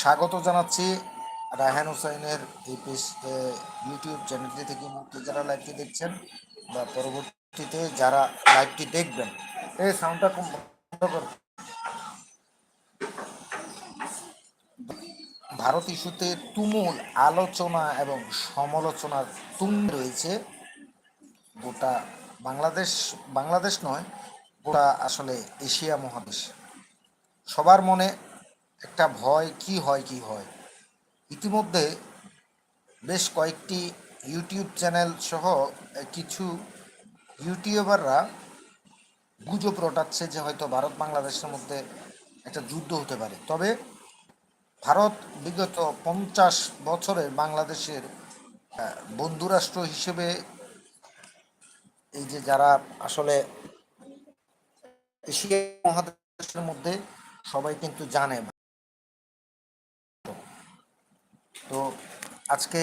স্বাগত জানাচ্ছি রায়হান হোসাইনের এই পেজ ইউটিউব চ্যানেলটি থেকে মুক্তি যারা লাইভটি দেখছেন বা পরবর্তীতে যারা লাইভটি দেখবেন, এই সাউন্ডটা কম। ভারত ইস্যুতে তুমুল আলোচনা এবং সমালোচনার তুম রয়েছে গোটা বাংলাদেশ বাংলাদেশ নয়, গোটা আসলে এশিয়া মহাদেশ সবার মনে একটা ভয় কি হয় কি হয়? ইতিমধ্যে বেশ কয়েকটি ইউটিউব চ্যানেল সহ কিছু ইউটিউবাররা গুজব রটাচ্ছে যে হয়তো ভারত বাংলাদেশের মধ্যে একটা যুদ্ধ হতে পারে। তবে ভারত বিগত পঞ্চাশ বছরের বাংলাদেশের বন্ধুরাষ্ট্র হিসেবে এই যে যারা আসলে এশিয়া মহাদেশের মধ্যে সবাই কিন্তু জানে তো আজকে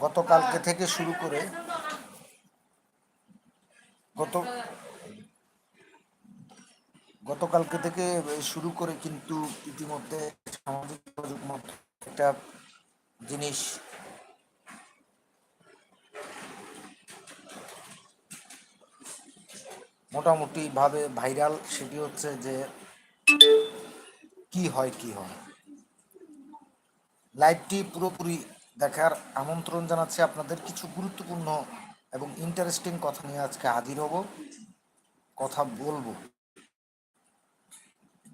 গতকালকে থেকে শুরু করে গত গতকালকে থেকে শুরু করে কিন্তু ইতিমধ্যে সামাজিক যোগাযোগ মাধ্যমে একটা জিনিস মোটামুটি ভাবে ভাইরাল সেটি হচ্ছে যে কি হয় কি হয়? লাইভটি পুরোপুরি দেখার আমন্ত্রণ জানাচ্ছি আপনাদের। কিছু গুরুত্বপূর্ণ এবং ইন্টারেস্টিং কথা নিয়ে আজকে হাজির হব। কথা বলব।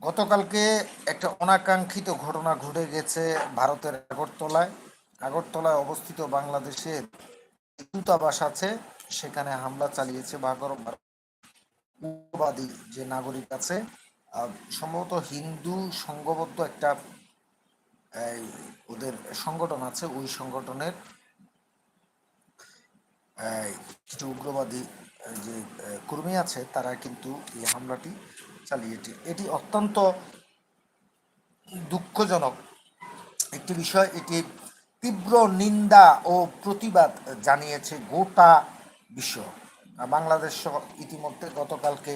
গতকালকে একটা অনাকাঙ্ক্ষিত ঘটনা ঘটে গেছে ভারতের আগরতলায়। আগরতলায় অবস্থিত বাংলাদেশের দূতাবাস আছে, সেখানে হামলা চালিয়েছে উগ্রবাদী যে নাগরিক আছে। সম্ভবত হিন্দু, সংঘবদ্ধ একটা ওদের সংগঠন আছে, ওই সংগঠনের কিছু উগ্রবাদী যে কর্মী আছে, তারা কিন্তু এই হামলাটি চালিয়েছে এটি অত্যন্ত দুঃখজনক একটি বিষয়, এটি তীব্র নিন্দা ও প্রতিবাদ জানিয়েছে গোটা বিশ্ব। বাংলাদেশ ইতিমধ্যে গতকালকে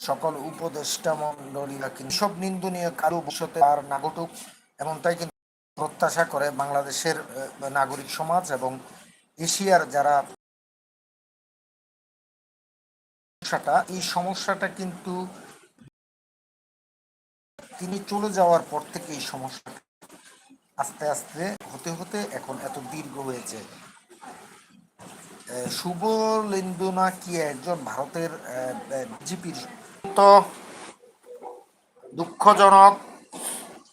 সকল উপদেষ্টা মন্ডলীরা কিন্তু সব নিন্দনীয় কারও ভবিষ্যতে আর না ঘটুক এমনটাই কিন্তু প্রত্যাশা করে বাংলাদেশের নাগরিক সমাজ এবং এশিয়ার যারা সমস্যাটা, এই সমস্যাটা কিন্তু তিনি চলে যাওয়ার পর থেকে এই সমস্যাটা আস্তে আস্তে হতে হতে এখন এত দীর্ঘ হয়েছে। শুভ লেন্দুনা কি একজন ভারতের বিজেপির তো দুঃখজনক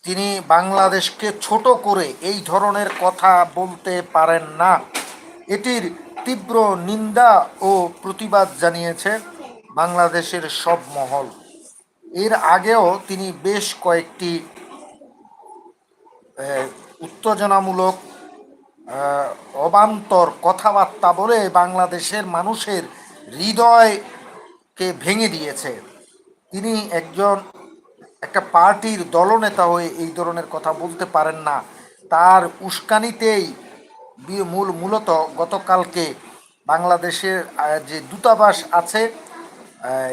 তিনি বাংলাদেশকে ছোট করে এই ধরনের কথা বলতে পারেন না। এটির তীব্র নিন্দা ও প্রতিবাদ জানিয়েছে বাংলাদেশের সব মহল। এর আগেও তিনি বেশ কয়েকটি উত্তেজনামূলক অবান্তর কথাবার্তা বলে বাংলাদেশের মানুষের হৃদয়কে ভেঙে দিয়েছে। তিনি একজন একটা পার্টির দলনেতা হয়ে এই ধরনের কথা বলতে পারেন না। তার উস্কানিতেই মূল, মূলত গতকালকে বাংলাদেশের যে দূতাবাস আছে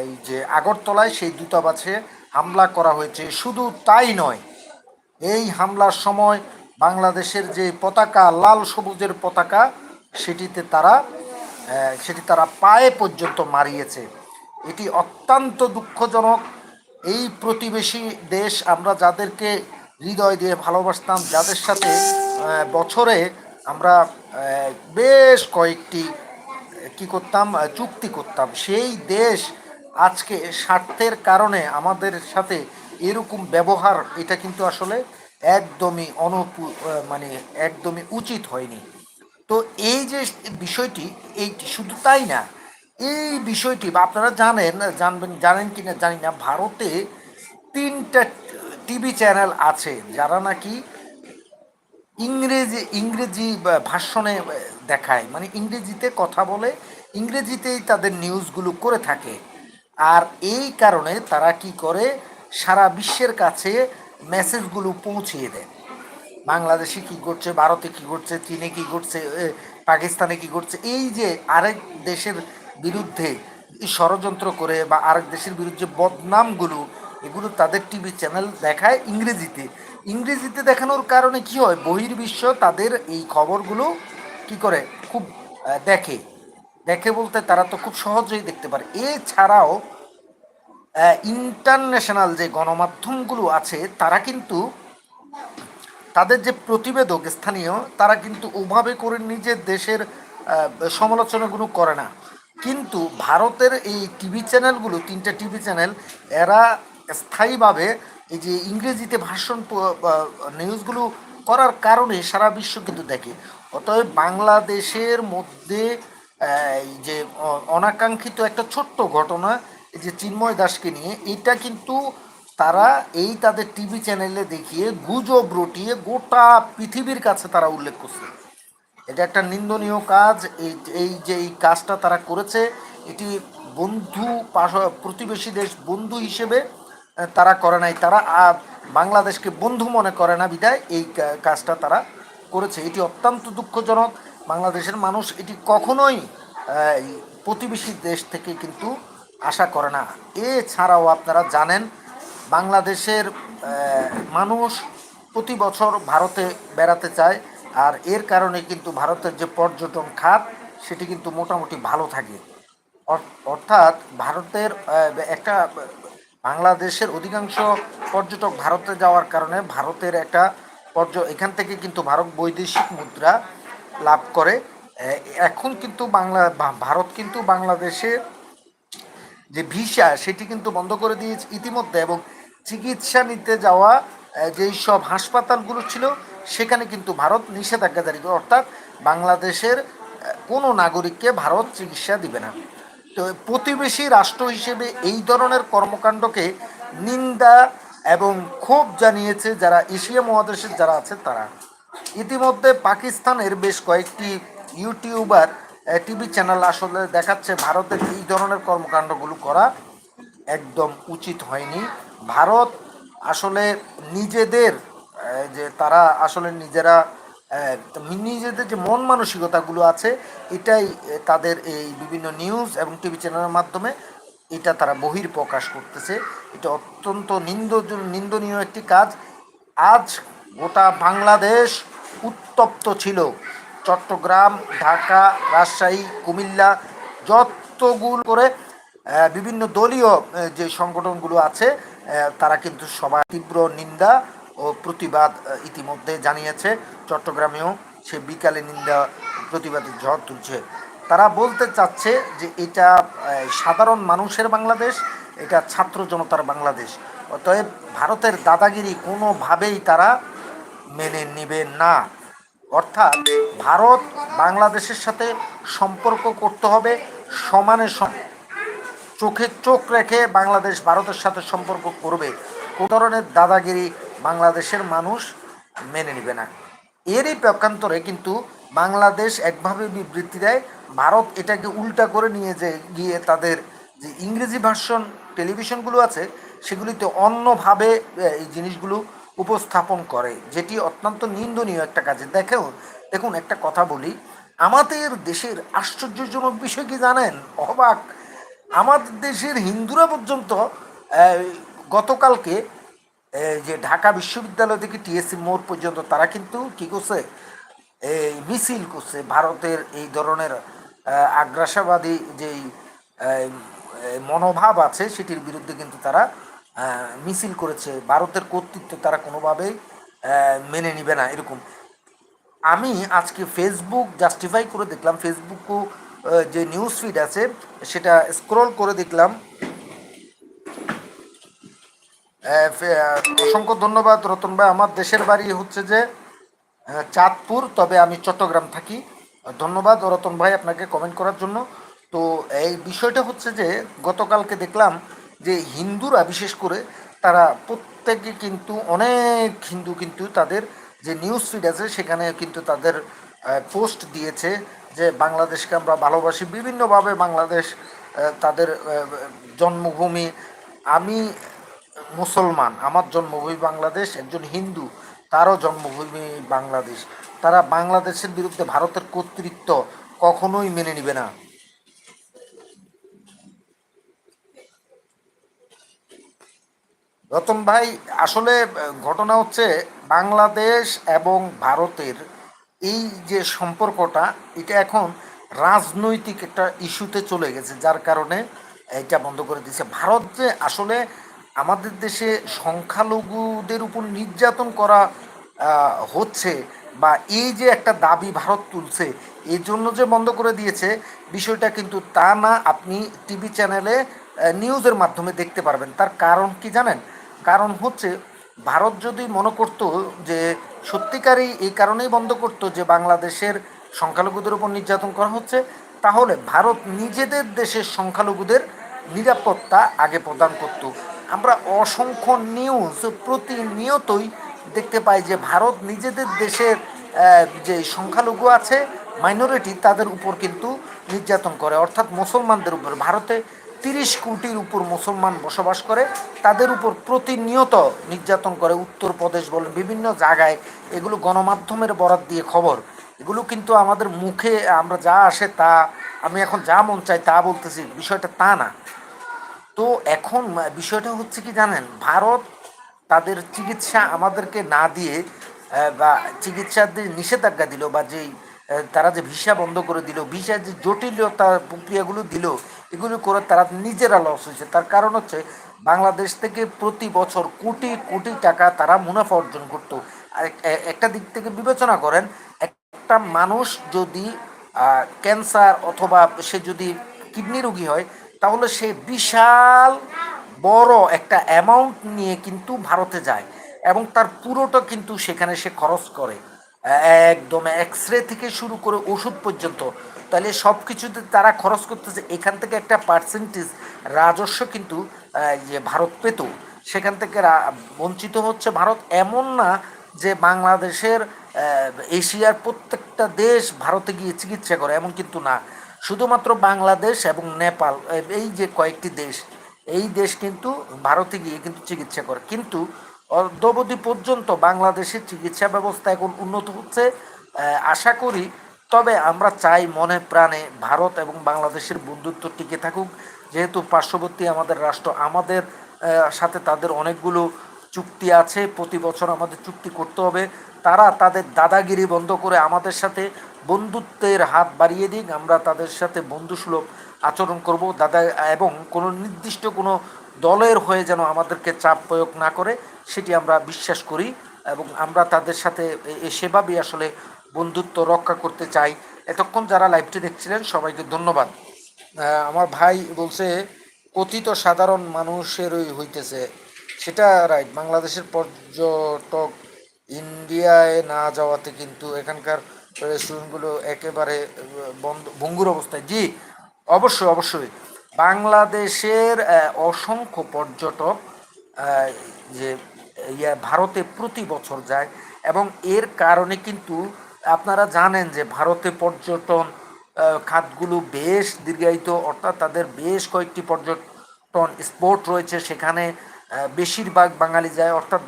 এই যে আগরতলায় সেই দূতাবাসে হামলা করা হয়েছে। শুধু তাই নয়, এই হামলার সময় বাংলাদেশের যে পতাকা, লাল সবুজের পতাকা, সেটিতে তারা সেটি তারা পায়ে পর্যন্ত মারিয়েছে। এটি অত্যন্ত দুঃখজনক। এই প্রতিবেশী দেশ আমরা যাদেরকে হৃদয় দিয়ে ভালোবাসতাম, যাদের সাথে বছরে আমরা বেশ কয়েকটি, কি করতাম চুক্তি করতাম। সেই দেশ আজকে স্বার্থের কারণে আমাদের সাথে এরকম ব্যবহার, এটা কিন্তু আসলে একদমই অনুপু মানে একদমই উচিত হয়নি। তো এই যে বিষয়টি, এই শুধু তাই না এই বিষয়টি, বা আপনারা জানেন, জানবেন, জানেন কিনা জানি না, ভারতে তিনটা টিভি চ্যানেল আছে, যারা নাকি ইংরেজি ইংরেজি ভাষণে দেখায়। মানে ইংরেজিতে কথা বলে, ইংরেজিতেই তাদের নিউজগুলো করে থাকে। আর এই কারণে তারা কি করে, সারা বিশ্বের কাছে মেসেজগুলো পৌঁছিয়ে দেয়। বাংলাদেশে কি করছে ভারতে কি করছে চীনে কি করছে পাকিস্তানে কি করছে এই যে আরেক দেশের বিরুদ্ধে ষড়যন্ত্র করে বা আরেক দেশের বিরুদ্ধে বদনামগুলো, এগুলো তাদের টিভি চ্যানেল দেখায় ইংরেজিতে। ইংরেজিতে দেখানোর কারণে কি হয়? বহির্বিশ্ব তাদের এই খবরগুলো কি করে? খুব দেখে। দেখে বলতে তারা তো খুব সহজেই দেখতে পারে। এছাড়াও ইন্টারন্যাশনাল যে গণমাধ্যমগুলো আছে, তারা কিন্তু তাদের যে প্রতিবেদক স্থানীয়, তারা কিন্তু ওভাবে করে নিজের দেশের সমালোচনাগুলো করে না। কিন্তু ভারতের এই টিভি চ্যানেলগুলো, তিনটা টিভি চ্যানেল, এরা স্থায়ীভাবে এই যে ইংরেজিতে ভাষণ নিউজগুলো করার কারণে সারা বিশ্ব কিন্তু দেখে। অতএব বাংলাদেশের মধ্যে এই যে অনাকাঙ্ক্ষিত একটা ছোট্ট ঘটনা, এই যে চিন্ময় দাসকে নিয়ে, এটা কিন্তু তারা এই তাদের টিভি চ্যানেলে দেখিয়ে গুজব রটিয়ে গোটা পৃথিবীর কাছে তারা উল্লেখ করছে। এটা একটা নিন্দনীয় কাজ। এই এই যে এই কাজটা তারা করেছে, এটি বন্ধু প্রতিবেশী দেশ বন্ধু হিসেবে তারা করে নাই। তারা বাংলাদেশকে বন্ধু মনে করে না বিদায় এই কাজটা তারা করেছে। এটি অত্যন্ত দুঃখজনক। বাংলাদেশের মানুষ এটি কখনোই প্রতিবেশী দেশ থেকে কিন্তু আশা করে না। এছাড়াও আপনারা জানেন, বাংলাদেশের মানুষ প্রতি বছর ভারতে বেড়াতে চায়। আর এর কারণে কিন্তু ভারতের যে পর্যটন খাত, সেটি কিন্তু মোটামুটি ভালো থাকে। অর- অর্থাৎ ভারতের একটা, বাংলাদেশের অধিকাংশ পর্যটক ভারতে যাওয়ার কারণে ভারতের একটা পর্য, এখান থেকে কিন্তু ভারত বৈদেশিক মুদ্রা লাভ করে। এখন কিন্তু বাংলা ভারত কিন্তু বাংলাদেশে যে ভিসা, সেটি কিন্তু বন্ধ করে দিয়েছে ইতিমধ্যে এবং চিকিৎসা নিতে যাওয়া যেই সব হাসপাতালগুলো ছিল সেখানে কিন্তু ভারত নিষেধাজ্ঞা জারি করে, অর্থাৎ বাংলাদেশের কোনো নাগরিককে ভারত চিকিৎসা দিবে না। তো প্রতিবেশী রাষ্ট্র হিসেবে এই ধরনের কর্মকাণ্ডকে নিন্দা এবং ক্ষোভ জানিয়েছে যারা এশিয়া মহাদেশের যারা আছে তারা। ইতিমধ্যে পাকিস্তানের বেশ কয়েকটি ইউটিউবার টিভি চ্যানেল আসলে দেখাচ্ছে ভারতের এই ধরনের কর্মকাণ্ডগুলো করা একদম উচিত হয়নি। ভারত আসলে নিজেদের যে তারা আসলে নিজেরা নিজেদের যে মন মানসিকতাগুলো আছে, এটাই তাদের এই বিভিন্ন নিউজ এবং টিভি চ্যানেলের মাধ্যমে এটা তারা বহির প্রকাশ করতেছে। এটা অত্যন্ত নিন্দ নিন্দনীয় একটি কাজ। আজ গোটা বাংলাদেশ উত্তপ্ত ছিল। চট্টগ্রাম, ঢাকা, রাজশাহী, কুমিল্লা যতগুলো করে বিভিন্ন দলীয় যে সংগঠনগুলো আছে তারা কিন্তু সবাই তীব্র নিন্দা ও প্রতিবাদ ইতিমধ্যে জানিয়েছে। চট্টগ্রামেও সে বিকালে নিন্দা প্রতিবাদের ঝড় তুলছে। তারা বলতে চাচ্ছে যে এটা সাধারণ মানুষের বাংলাদেশ, এটা ছাত্র জনতার বাংলাদেশ। অতএব ভারতের দাদাগিরি কোনোভাবেই তারা মেনে নেবে না। অর্থাৎ ভারত বাংলাদেশের সাথে সম্পর্ক করতে হবে সমানে সম চোখে চোখ রেখে বাংলাদেশ ভারতের সাথে সম্পর্ক করবে। কোন ধরনের দাদাগিরি বাংলাদেশের মানুষ মেনে নেবে না। এরই পক্ষান্তরে কিন্তু বাংলাদেশ একভাবে বিবৃতি দেয়, ভারত এটাকে উল্টা করে নিয়ে যে গিয়ে তাদের যে ইংরেজি ভার্সন টেলিভিশনগুলো আছে, সেগুলিতে অন্যভাবে এই জিনিসগুলো উপস্থাপন করে, যেটি অত্যন্ত নিন্দনীয় একটা কাজে। দেখেও, দেখুন, একটা কথা বলি, আমাদের দেশের আশ্চর্যজনক বিষয় কি জানেন? অবাক। আমাদের দেশের হিন্দুরা পর্যন্ত গতকালকে যে ঢাকা বিশ্ববিদ্যালয় থেকে টিএসসি মোড় পর্যন্ত তারা কিন্তু কি করছে? এই মিছিল করছে। ভারতের এই ধরনের আগ্রাসাবাদী যেই মনোভাব আছে, সেটির বিরুদ্ধে কিন্তু তারা মিছিল করেছে। ভারতের কর্তৃত্ব তারা কোনোভাবেই মেনে নিবে না এরকম। আমি আজকে ফেসবুক জাস্টিফাই করে দেখলাম। ফেসবুকও যে নিউজ ফিড আছে, সেটা স্ক্রল করে দেখলাম। অসংখ্য ধন্যবাদ রতন ভাই। আমার দেশের বাড়ি হচ্ছে যে চাঁদপুর, তবে আমি চট্টগ্রাম থাকি। ধন্যবাদ রতন ভাই আপনাকে কমেন্ট করার জন্য। তো এই বিষয়টা হচ্ছে যে, গতকালকে দেখলাম যে হিন্দুরা, বিশেষ করে তারা প্রত্যেকে কিন্তু অনেক হিন্দু কিন্তু তাদের যে নিউজ ফিড আছে, সেখানে কিন্তু তাদের পোস্ট দিয়েছে যে বাংলাদেশকে আমরা ভালোবাসি। বিভিন্নভাবে বাংলাদেশ তাদের জন্মভূমি। আমি মুসলমান। আমার জন্মভূমি বাংলাদেশ, একজন হিন্দু, তারও জন্মভূমি বাংলাদেশ। তারা বাংলাদেশের বিরুদ্ধে ভারতের কর্তৃত্ব কখনোই মেনে নিবে না। রতন ভাই, আসলে ঘটনা হচ্ছে বাংলাদেশ এবং ভারতের এই যে সম্পর্কটা, এটা এখন রাজনৈতিক একটা ইস্যুতে চলে গেছে, যার কারণে এটা বন্ধ করে দিয়েছে। ভারত যে আসলে আমাদের দেশে সংখ্যালঘুদের উপর নির্যাতন করা হচ্ছে বা এই যে একটা দাবি ভারত তুলছে এই জন্য যে বন্ধ করে দিয়েছে, বিষয়টা কিন্তু তা না, আপনি টিভি চ্যানেলে নিউজের মাধ্যমে দেখতে পারবেন। তার কারণ কি জানেন? কারণ হচ্ছে ভারত যদি মনে করতো যে সত্যিকারই এই কারণেই বন্ধ করতো যে বাংলাদেশের সংখ্যালঘুদের উপর নির্যাতন করা হচ্ছে, তাহলে ভারত নিজেদের দেশের সংখ্যালঘুদের নিরাপত্তা আগে প্রদান করত। আমরা অসংখ্য নিউজ প্রতিনিয়তই দেখতে পাই যে ভারত নিজেদের দেশের যে সংখ্যালঘু আছে মাইনরিটি তাদের উপর কিন্তু নির্যাতন করে। অর্থাৎ মুসলমানদের উপর। ভারতে তিরিশ কোটির উপর মুসলমান বসবাস করে, তাদের উপর প্রতিনিয়ত নির্যাতন করে। উত্তরপ্রদেশ বলেন, বিভিন্ন জায়গায় এগুলো গণমাধ্যমের বরাত দিয়ে খবর। এগুলো কিন্তু আমাদের মুখে, আমরা যা আসে তা, আমি এখন যা মন চাই তা বলতেছি, বিষয়টা তা না। তো এখন বিষয়টা হচ্ছে কি জানেন, ভারত তাদের চিকিৎসা আমাদেরকে না দিয়ে বা চিকিৎসার যে নিষেধাজ্ঞা দিল বা যেই তারা যে ভিসা বন্ধ করে দিল ভিসার যে জটিলতা প্রক্রিয়াগুলো দিল, এগুলো করে তারা নিজেরা লস হয়েছে। তার কারণ হচ্ছে, বাংলাদেশ থেকে প্রতি বছর কোটি কোটি টাকা তারা মুনাফা অর্জন করতো। আর এক- একটা দিক থেকে বিবেচনা করেন, একটা মানুষ যদি ক্যান্সার অথবা সে যদি কিডনি রোগী হয় তাহলে সে বিশাল বড় একটা অ্যামাউন্ট নিয়ে কিন্তু ভারতে যায় এবং তার পুরোটা কিন্তু সেখানে সে খরচ করে। একদম এক্স রে থেকে শুরু করে ওষুধ পর্যন্ত। তাহলে সব কিছুতে তারা খরচ করতেছে, এখান থেকে একটা পার্সেন্টেজ রাজস্ব কিন্তু যে ভারত পেত, সেখান থেকে বঞ্চিত হচ্ছে ভারত। এমন না যে বাংলাদেশের এশিয়ার প্রত্যেকটা দেশ ভারতে গিয়ে চিকিৎসা করে, এমন কিন্তু না। শুধুমাত্র বাংলাদেশ এবং নেপাল, এই যে কয়েকটি দেশ, এই দেশ কিন্তু ভারতে গিয়ে কিন্তু চিকিৎসা করে। কিন্তু অদ্যবধি পর্যন্ত বাংলাদেশের চিকিৎসা ব্যবস্থা এখন উন্নত হচ্ছে আশা করি। তবে আমরা চাই মনে প্রাণে ভারত এবং বাংলাদেশের বন্ধুত্ব টিকে থাকুক। যেহেতু পার্শ্ববর্তী আমাদের রাষ্ট্র, আমাদের সাথে তাদের অনেকগুলো চুক্তি আছে, প্রতি বছর আমাদের চুক্তি করতে হবে। তারা তাদের দাদাগিরি বন্ধ করে আমাদের সাথে বন্ধুত্বের হাত বাড়িয়ে দিক আমরা তাদের সাথে বন্ধুসুলভ আচরণ করব। দাদা এবং কোনো নির্দিষ্ট কোনো দলের হয়ে যেন আমাদেরকে চাপ প্রয়োগ না করে, সেটি আমরা বিশ্বাস করি এবং আমরা তাদের সাথে সেভাবেই আসলে বন্ধুত্ব রক্ষা করতে চাই। এতক্ষণ যারা লাইভটি দেখছিলেন, সবাইকে ধন্যবাদ। আমার ভাই বলছে, কথিত সাধারণ মানুষেরই হইতেছে। সেটা রাইট বাংলাদেশের পর্যটক ইন্ডিয়ায় না যাওয়াতে কিন্তু এখানকার রেস্টুরেন্টগুলো একেবারে বন্ধ, ভঙ্গুর অবস্থায়। জি, অবশ্যই অবশ্যই। বাংলাদেশের অসংখ্য পর্যটক যে, ইয়া, ভারতে প্রতি বছর যায় এবং এর কারণে কিন্তু আপনারা জানেন যে, ভারতে পর্যটন খাতগুলো বেশ দীর্ঘায়িত, অর্থাৎ তাদের বেশ কয়েকটি পর্যটন স্পট রয়েছে। সেখানে বেশিরভাগ বাঙালি যায়, অর্থাৎ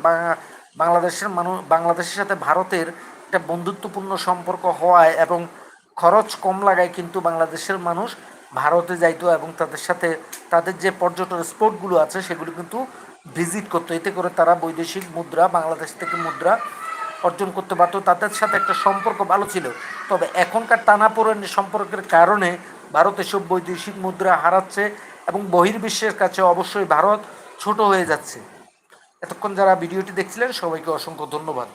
বাংলাদেশের মানুষ বাংলাদেশের সাথে ভারতের একটা বন্ধুত্বপূর্ণ সম্পর্ক হওয়ায় এবং খরচ কম লাগায় কিন্তু বাংলাদেশের মানুষ ভারতে যাইতো এবং তাদের সাথে তাদের যে পর্যটন স্পটগুলো আছে সেগুলো কিন্তু ভিজিট করতো। এতে করে তারা বৈদেশিক মুদ্রা, বাংলাদেশ থেকে মুদ্রা অর্জন করতে পারতো। তাদের সাথে একটা সম্পর্ক ভালো ছিল। তবে এখনকার টানাপোড়েন সম্পর্কের কারণে ভারত এসব বৈদেশিক মুদ্রা হারাচ্ছে এবং বহির্বিশ্বের কাছে অবশ্যই ভারত ছোট হয়ে যাচ্ছে। এতক্ষণ যারা ভিডিওটি দেখছিলেন, সবাইকে অসংখ্য ধন্যবাদ।